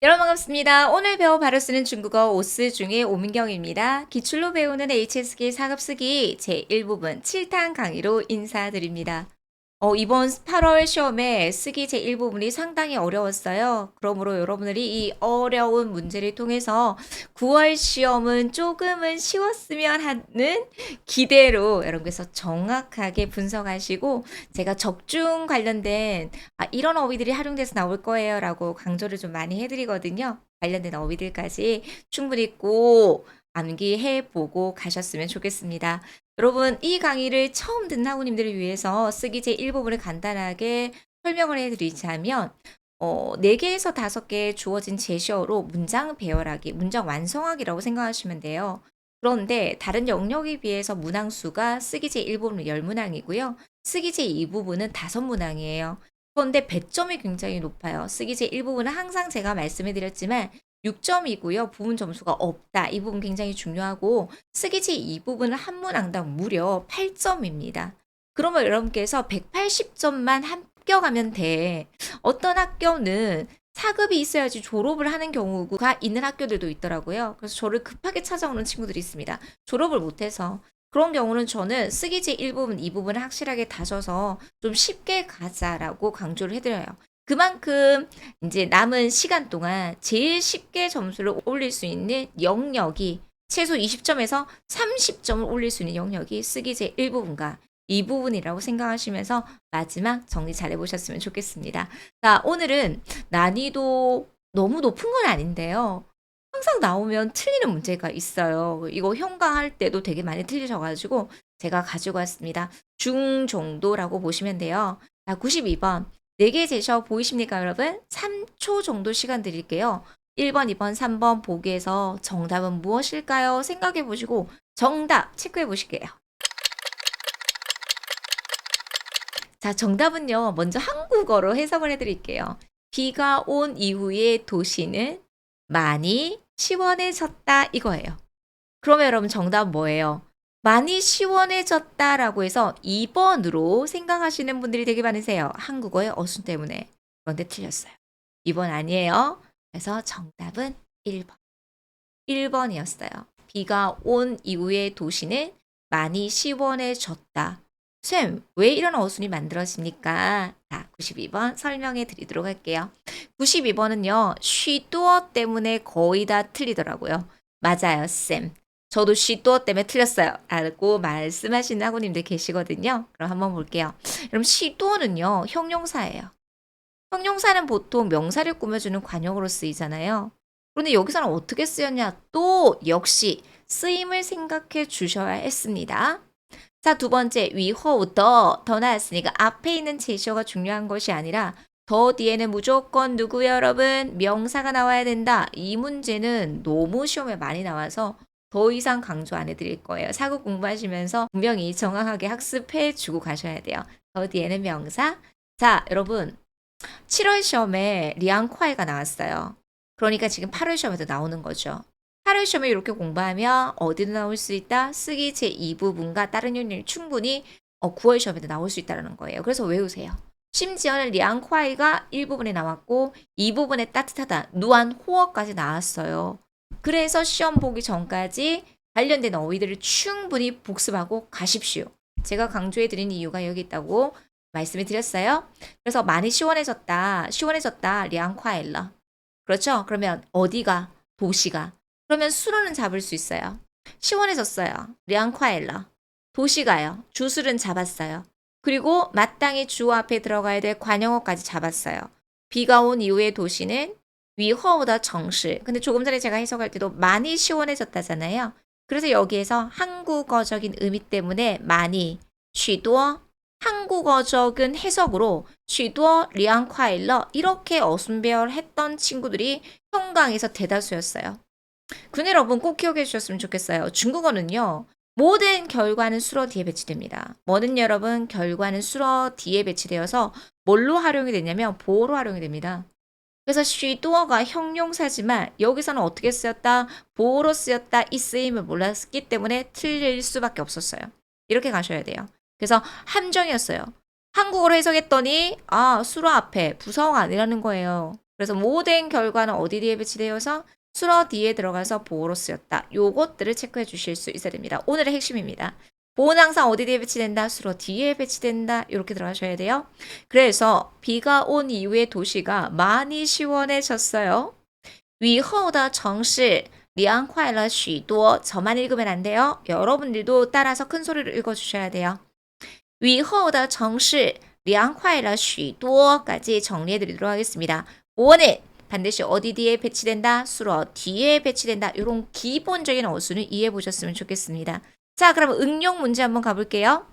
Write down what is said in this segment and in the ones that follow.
여러분 반갑습니다. 오늘 배워 바로 쓰는 중국어 오스 중의 오민경입니다. 기출로 배우는 HSK 4급 쓰기 제1부분 7탄 강의로 인사드립니다. 어, 이번 8월 시험에 쓰기 제1부분이 상당히 어려웠어요. 그러므로 여러분들이 이 어려운 문제를 통해서 9월 시험은 조금은 쉬웠으면 하는 기대로 여러분께서 정확하게 분석하시고 제가 적중 관련된 아, 이런 어휘들이 활용돼서 나올 거예요 라고 강조를 좀 많이 해드리거든요. 관련된 어휘들까지 충분히 꼭 암기해 보고 가셨으면 좋겠습니다. 여러분, 이 강의를 처음 듣는 학우님들을 위해서 쓰기 제1부분을 간단하게 설명을 해드리자면, 어, 4개에서 5개 주어진 제시어로 문장 배열하기, 문장 완성하기라고 생각하시면 돼요. 그런데 다른 영역에 비해서 문항수가 쓰기 제1부분은 10문항이고요. 쓰기 제2부분은 5문항이에요. 그런데 배점이 굉장히 높아요. 쓰기 제1부분은 항상 제가 말씀해 드렸지만 6점이고요. 부분 점수가 없다. 이 부분 굉장히 중요하고 쓰기지 이 부분은 한 문항당 무려 8점입니다. 그러면 여러분께서 180점만 합격하면 돼. 어떤 학교는 4급이 있어야지 졸업을 하는 경우가 있는 학교들도 있더라고요. 그래서 저를 급하게 찾아오는 친구들이 있습니다. 졸업을 못해서. 그런 경우는 저는 쓰기지 1부분, 2부분을 확실하게 다져서 좀 쉽게 가자라고 강조를 해드려요. 그만큼 이제 남은 시간 동안 제일 쉽게 점수를 올릴 수 있는 영역이 최소 20점에서 30점을 올릴 수 있는 영역이 쓰기 제 1부분과 이 부분이라고 생각하시면서 마지막 정리 잘 해보셨으면 좋겠습니다. 자, 오늘은 난이도 너무 높은 건 아닌데요. 항상 나오면 틀리는 문제가 있어요. 이거 현강할 때도 되게 많이 틀리셔가지고 제가 가지고 왔습니다. 중 정도라고 보시면 돼요. 자, 92번. 4개 제시어 보이십니까, 여러분? 3초 정도 시간 드릴게요. 1번, 2번, 3번 보기에서 정답은 무엇일까요? 생각해 보시고 정답 체크해 보실게요. 자, 정답은요. 먼저 한국어로 해석을 해 드릴게요. 비가 온 이후에 도시는 많이 시원해졌다 이거예요. 그러면 여러분 정답 뭐예요? 많이 시원해졌다라고 해서 2번으로 생각하시는 분들이 되게 많으세요. 한국어의 어순 때문에. 그런데 틀렸어요. 2번 아니에요. 그래서 정답은 1번. 1번이었어요. 비가 온 이후에 도시는 많이 시원해졌다. 쌤, 왜 이런 어순이 만들어집니까? 자, 92번 설명해 드리도록 할게요. 92번은요, 쉬도어 때문에 거의 다 틀리더라고요. 맞아요, 쌤. 저도 시도 때문에 틀렸어요. 라고 말씀하시는 학우님들 계시거든요. 그럼 한번 볼게요. 그럼 시도는요, 형용사예요. 형용사는 보통 명사를 꾸며주는 관용으로 쓰이잖아요. 그런데 여기서는 어떻게 쓰였냐? 또 역시 쓰임을 생각해 주셔야 했습니다. 자, 두 번째, 위호 더, 더 나왔으니까 앞에 있는 제시어가 중요한 것이 아니라 더 뒤에는 무조건 누구요, 여러분? 명사가 나와야 된다. 이 문제는 너무 시험에 많이 나와서 더 이상 강조 안 해드릴 거예요. 사고 공부하시면서 분명히 정확하게 학습해 주고 가셔야 돼요. 더 뒤에는 명사. 자, 여러분. 7월 시험에 리앙콰이가 나왔어요. 그러니까 지금 8월 시험에도 나오는 거죠. 8월 시험에 이렇게 공부하면 어디도 나올 수 있다? 쓰기 제2부분과 다른 요일 충분히 9월 어, 시험에도 나올 수 있다는 거예요. 그래서 외우세요. 심지어는 리앙콰이가 1부분에 나왔고 2부분에 따뜻하다, 누안 호어까지 나왔어요. 그래서 시험 보기 전까지 관련된 어휘들을 충분히 복습하고 가십시오. 제가 강조해 드린 이유가 여기 있다고 말씀을 드렸어요. 그래서 많이 시원해졌다. 시원해졌다. 리앙콰일러. 그렇죠? 그러면 어디가? 도시가. 그러면 수로는 잡을 수 있어요. 시원해졌어요. 리앙콰일러. 도시가요. 주술은 잡았어요. 그리고 마땅히 주 앞에 들어가야 될 관용어까지 잡았어요. 비가 온 이후의 도시는 위허우다 정실. 근데 조금 전에 제가 해석할 때도 많이 시원해졌다잖아요. 그래서 여기에서 한국어적인 의미 때문에 많이 취도 한국어적인 해석으로 취도 리앙콰일러 이렇게 어순배열 했던 친구들이 형강에서 대다수였어요. 근데 여러분 꼭 기억해 주셨으면 좋겠어요. 중국어는요. 모든 결과는 수로 뒤에 배치됩니다. 뭐든 여러분 결과는 수로 뒤에 배치되어서 뭘로 활용이 되냐면 보호로 활용이 됩니다. 그래서 쉬도어가 형용사지만 여기서는 어떻게 쓰였다? 보호로 쓰였다. 이 쓰임을 몰랐기 때문에 틀릴 수밖에 없었어요. 이렇게 가셔야 돼요. 그래서 함정이었어요. 한국어로 해석했더니 아 수로 앞에 부사어가 아니라는 거예요. 그래서 모든 결과는 어디 뒤에 배치되어서 수러 뒤에 들어가서 보호로 쓰였다. 요것들을 체크해 주실 수 있어야 됩니다. 오늘의 핵심입니다. 보는 항상 어디 뒤에 배치된다? 수로 뒤에 배치된다. 이렇게 들어가셔야 돼요. 그래서 비가 온 이후에 도시가 많이 시원해졌어요. 위허우다 정시 리안콰일러 쉬도 저만 읽으면 안 돼요. 여러분들도 따라서 큰 소리로 읽어주셔야 돼요. 위허우다 정시 리안콰일러 쉬도까지 정리해드리도록 하겠습니다. 오늘 반드시 어디 뒤에 배치된다, 수로 뒤에 배치된다 이런 기본적인 어수는 이해해 보셨으면 좋겠습니다. 자, 그럼 응용 문제 한번 가볼게요.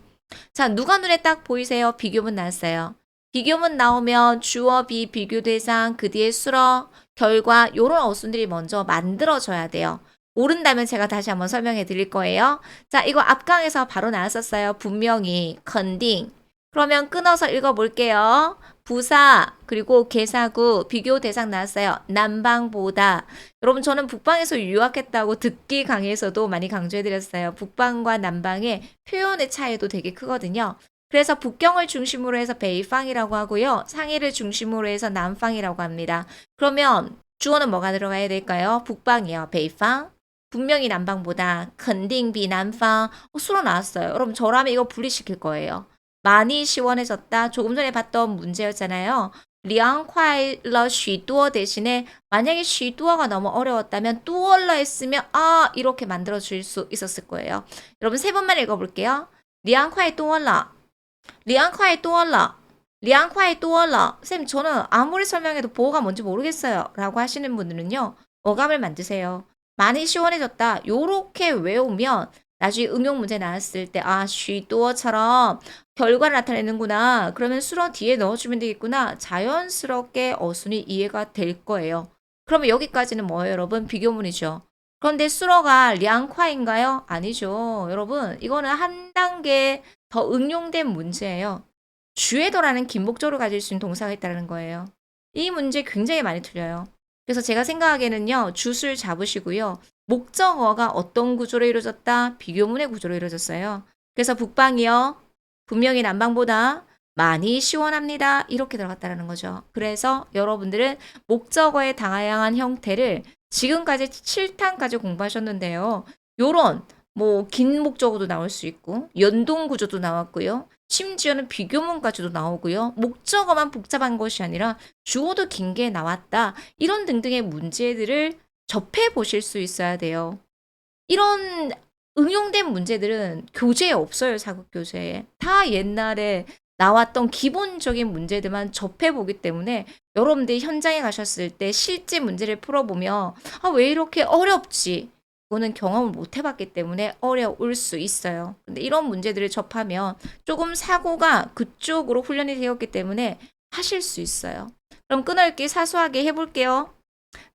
자, 누가 눈에 딱 보이세요? 비교문 나왔어요. 비교문 나오면 주어, 비, 비교 대상, 그 뒤에 수러, 결과 요런 어순들이 먼저 만들어져야 돼요. 모른다면 제가 다시 한번 설명해 드릴 거예요. 자, 이거 앞강에서 바로 나왔었어요. 분명히 컨딩. 그러면 끊어서 읽어 볼게요. 부사 그리고 개사구 비교 대상 나왔어요. 남방보다. 여러분 저는 북방에서 유학했다고 듣기 강의에서도 많이 강조해 드렸어요. 북방과 남방의 표현의 차이도 되게 크거든요. 그래서 북경을 중심으로 해서 베이팡이라고 하고요. 상해를 중심으로 해서 남팡이라고 합니다. 그러면 주어는 뭐가 들어가야 될까요? 북방이요. 베이팡. 분명히 남방보다 컨딩비 남방 어, 수로 나왔어요. 여러분 저라면 이거 분리시킬 거예요. 많이 시원해졌다. 조금 전에 봤던 문제였잖아요. 리앙콰일러 쉬두어 대신에 만약에 쉬두어가 너무 어려웠다면 뚜얼러 했으면 아 이렇게 만들어 줄 수 있었을 거예요. 여러분 세 번만 읽어볼게요. 리앙콰이 뚜얼러 리앙콰이 뚜얼러 리앙콰이 뚜얼러 쌤 저는 아무리 설명해도 보호가 뭔지 모르겠어요. 라고 하시는 분들은요. 어감을 만드세요. 많이 시원해졌다. 요렇게 외우면 나중에 응용 문제 나왔을 때, 아, 쉬도어처럼 결과를 나타내는구나. 그러면 수로 뒤에 넣어주면 되겠구나. 자연스럽게 어순이 이해가 될 거예요. 그러면 여기까지는 뭐예요, 여러분? 비교문이죠. 그런데 수로가 량화인가요? 아니죠. 여러분, 이거는 한 단계 더 응용된 문제예요. 주에도라는 긴 목적으로 가질 수 있는 동사가 있다는 거예요. 이 문제 굉장히 많이 틀려요. 그래서 제가 생각하기에는요, 슛을 잡으시고요. 목적어가 어떤 구조로 이루어졌다? 비교문의 구조로 이루어졌어요. 그래서 북방이요. 분명히 남방보다 많이 시원합니다. 이렇게 들어갔다는 거죠. 그래서 여러분들은 목적어의 다양한 형태를 지금까지 7탄까지 공부하셨는데요. 요런 뭐 긴 목적어도 나올 수 있고 연동 구조도 나왔고요. 심지어는 비교문까지도 나오고요. 목적어만 복잡한 것이 아니라 주어도 긴 게 나왔다. 이런 등등의 문제들을 접해 보실 수 있어야 돼요. 이런 응용된 문제들은 교재에 없어요, 사극 교재에. 다 옛날에 나왔던 기본적인 문제들만 접해 보기 때문에 여러분들이 현장에 가셨을 때 실제 문제를 풀어보면 아, 왜 이렇게 어렵지? 그거는 경험을 못 해봤기 때문에 어려울 수 있어요. 근데 이런 문제들을 접하면 조금 사고가 그쪽으로 훈련이 되었기 때문에 하실 수 있어요. 그럼 끊어읽기 사소하게 해볼게요.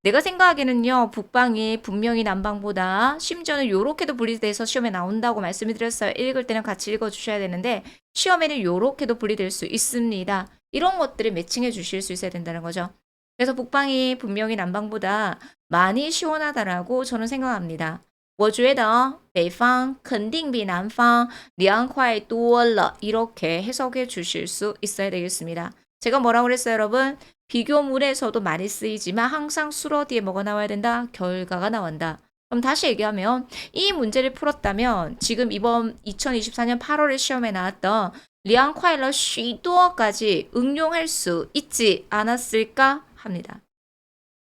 내가 생각하기에는요, 북방이 분명히 남방보다 심지어는 요렇게도 분리돼서 시험에 나온다고 말씀을 드렸어요. 읽을 때는 같이 읽어주셔야 되는데, 시험에는 요렇게도 분리될 수 있습니다. 이런 것들을 매칭해 주실 수 있어야 된다는 거죠. 그래서 북방이 분명히 남방보다 많이 시원하다라고 저는 생각합니다. 我觉得北方肯定比南方凉快多了. 이렇게 해석해 주실 수 있어야 되겠습니다. 제가 뭐라고 그랬어요, 여러분? 비교문에서도 많이 쓰이지만 항상 수로 뒤에 뭐가 나와야 된다? 결과가 나온다. 그럼 다시 얘기하면 이 문제를 풀었다면 지금 이번 2024년 8월에 시험에 나왔던 리앙콰일러 쉬도어까지 응용할 수 있지 않았을까 합니다.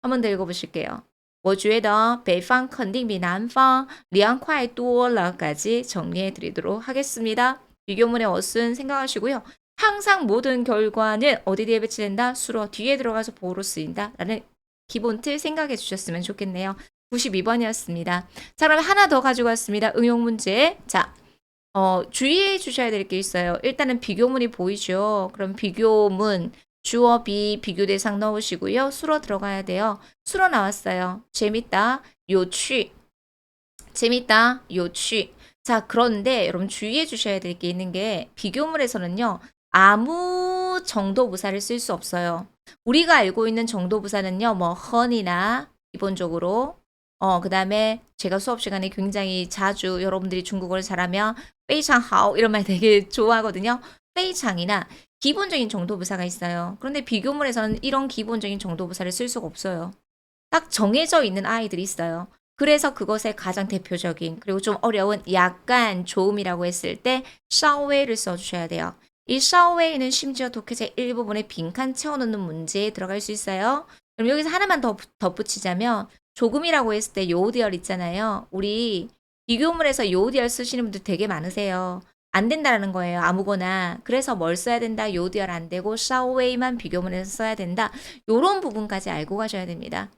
한 번 더 읽어보실게요. 我觉得北方肯定比南方凉快多了까지 정리해 드리도록 하겠습니다. 비교문의 어순 생각하시고요. 항상 모든 결과는 어디 뒤에 배치된다? 수로 뒤에 들어가서 보호로 쓰인다. 라는 기본 틀 생각해 주셨으면 좋겠네요. 92번이었습니다. 자, 그럼 하나 더 가지고 왔습니다. 응용 문제. 자, 어, 주의해 주셔야 될 게 있어요. 일단은 비교문이 보이죠? 그럼 비교문, 주어, 비, 비교 대상 넣으시고요. 수로 들어가야 돼요. 수로 나왔어요. 재밌다. 요취. 재밌다. 요취. 자, 그런데 여러분 주의해 주셔야 될 게 있는 게 비교문에서는요. 아무 정도 부사를 쓸 수 없어요. 우리가 알고 있는 정도 부사는요, 뭐 헌이나 기본적으로 어, 그다음에 제가 수업 시간에 굉장히 자주 여러분들이 중국어를 잘하면 페이창하오 이런 말 되게 좋아하거든요. 페이창이나 기본적인 정도 부사가 있어요. 그런데 비교문에서는 이런 기본적인 정도 부사를 쓸 수가 없어요. 딱 정해져 있는 아이들이 있어요. 그래서 그것의 가장 대표적인 그리고 좀 어려운 약간 조음이라고 했을 때 샤오웨이를 써주셔야 돼요. 이 샤오웨이는 심지어 독해제 일부분에 빈칸 채워넣는 문제에 들어갈 수 있어요. 그럼 여기서 하나만 더 덧붙이자면 조금이라고 했을 때 요디얼 있잖아요. 우리 비교문에서 요디얼 쓰시는 분들 되게 많으세요. 안 된다라는 거예요. 아무거나. 그래서 뭘 써야 된다? 요디얼 안 되고 샤오웨이만 비교문에서 써야 된다. 요런 부분까지 알고 가셔야 됩니다.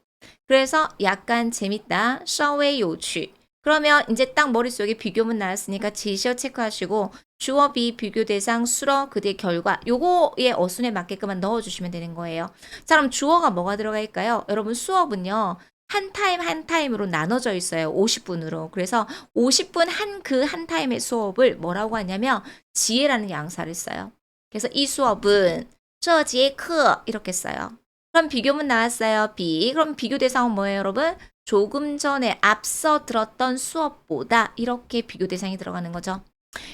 그래서 약간 재밌다. 샤오웨이 요취. 그러면 이제 딱 머릿속에 비교문 나왔으니까 지시어 체크하시고 주어 비 비교 대상 수러 그대 결과 요거의 어순에 맞게끔만 넣어주시면 되는 거예요. 자 그럼 주어가 뭐가 들어갈까요? 여러분 수업은요. 한 타임 한 타임으로 나눠져 있어요. 50분으로. 그래서 50분 한 그한 그 한 타임의 수업을 뭐라고 하냐면 지혜라는 양사를 써요. 그래서 이 수업은 저지의 크 이렇게 써요. 그럼 비교문 나왔어요. 비. 그럼 비교 대상은 뭐예요, 여러분? 조금 전에 앞서 들었던 수업보다 이렇게 비교 대상이 들어가는 거죠.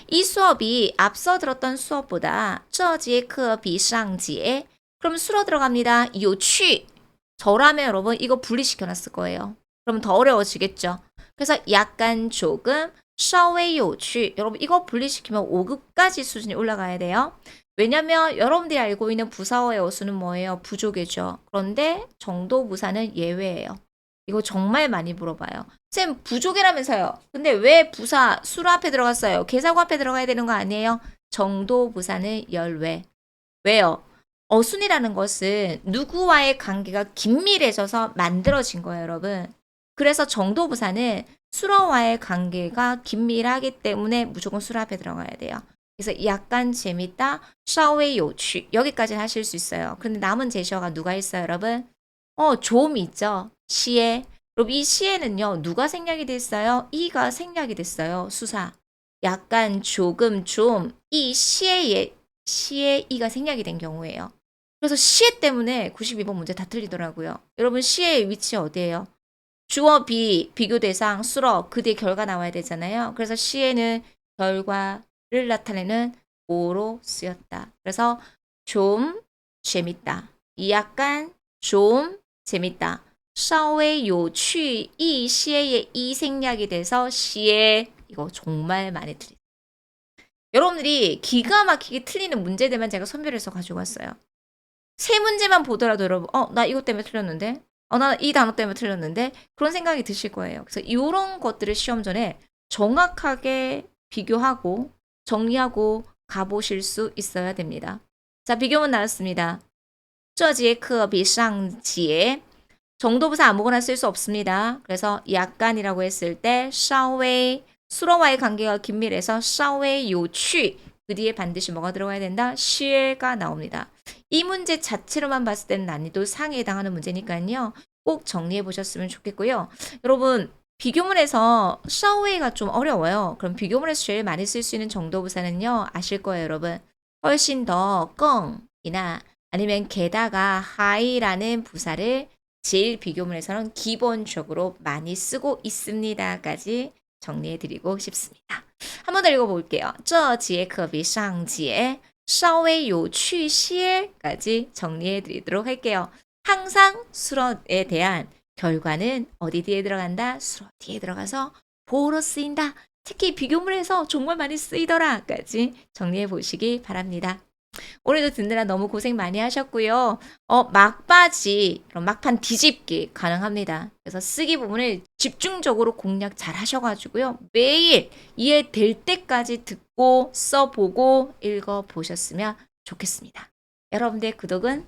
이 수업이 앞서 들었던 수업보다 这节课比上节 그럼 수로 들어갑니다. 요취. 저라면 여러분 이거 분리시켜 놨을 거예요. 그럼 더 어려워지겠죠. 그래서 약간 조금 稍微有趣 여러분 이거 분리시키면 5급까지 수준이 올라가야 돼요. 왜냐면 여러분들이 알고 있는 부사어의 어수는 뭐예요? 부족이죠. 그런데 정도 부사는 예외예요. 이거 정말 많이 물어봐요. 쌤 부족이라면서요. 근데 왜 부사 수로 앞에 들어갔어요? 계사고 앞에 들어가야 되는 거 아니에요? 정도 부사는 열외. 왜요? 어순이라는 것은 누구와의 관계가 긴밀해져서 만들어진 거예요, 여러분. 그래서 정도 부사는 수로와의 관계가 긴밀하기 때문에 무조건 수로 앞에 들어가야 돼요. 그래서 약간 재밌다, 샤오웨이 요취 여기까지 하실 수 있어요. 근데 남은 제시어가 누가 있어요, 여러분? 어, 좀 있죠. 시에 그럼 이 시에는요, 누가 생략이 됐어요? 이가 생략이 됐어요. 수사. 약간 조금 좀 이 시에 시에 이가 생략이 된 경우예요. 그래서 시에 때문에 92번 문제 다 틀리더라고요. 여러분 시의 위치 어디예요? 주어 비 비교 대상 수러 그 뒤에 결과 나와야 되잖아요. 그래서 시에는 결과를 나타내는 오로 쓰였다. 그래서 좀 재밌다. 이 약간 좀 재밌다. 稍微有趣一些의 이 생략이 돼서 시에 이거 정말 많이 틀리. 여러분들이 기가 막히게 틀리는 문제들만 제가 선별해서 가지고 왔어요. 세 문제만 보더라도 여러분, 어, 나 이것 때문에 틀렸는데? 어, 나 이 단어 때문에 틀렸는데? 그런 생각이 드실 거예요. 그래서 이런 것들을 시험 전에 정확하게 비교하고 정리하고 가보실 수 있어야 됩니다. 자, 비교문 나왔습니다. 这节课比上节 정도부사 아무거나 쓸 수 없습니다. 그래서 약간이라고 했을 때 샤웨이 수로와의 관계가 긴밀해서 샤웨이 요취 그 뒤에 반드시 뭐가 들어가야 된다? 시가 나옵니다. 이 문제 자체로만 봤을 때는 난이도 상에 해당하는 문제니까요. 꼭 정리해 보셨으면 좋겠고요. 여러분 비교문에서 샤웨이가 좀 어려워요. 그럼 비교문에서 제일 많이 쓸 수 있는 정도부사는요. 아실 거예요 여러분. 훨씬 더 껑이나 아니면 게다가 하이라는 부사를 제일 비교문에서는 기본적으로 많이 쓰고 있습니다까지 정리해 드리고 싶습니다. 한 번 더 읽어볼게요. 这节课比上节稍微有趣些까지 정리해 드리도록 할게요. 항상 수로에 대한 결과는 어디 뒤에 들어간다? 수로 뒤에 들어가서 보호로 쓰인다. 특히 비교문에서 정말 많이 쓰이더라까지 정리해 보시기 바랍니다. 오늘도 듣느라 너무 고생 많이 하셨고요. 어, 막바지, 막판 뒤집기 가능합니다. 그래서 쓰기 부분을 집중적으로 공략 잘 하셔가지고요. 매일 이해될 때까지 듣고 써보고 읽어보셨으면 좋겠습니다. 여러분들의 구독은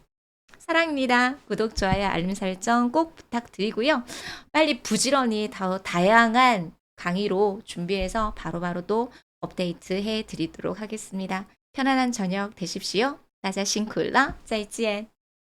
사랑입니다. 구독, 좋아요, 알림 설정 꼭 부탁드리고요. 빨리 부지런히 더 다양한 강의로 준비해서 바로바로 또 업데이트 해 드리도록 하겠습니다. 편안한 저녁 되십시오. 나자 싱쿨라, 再见.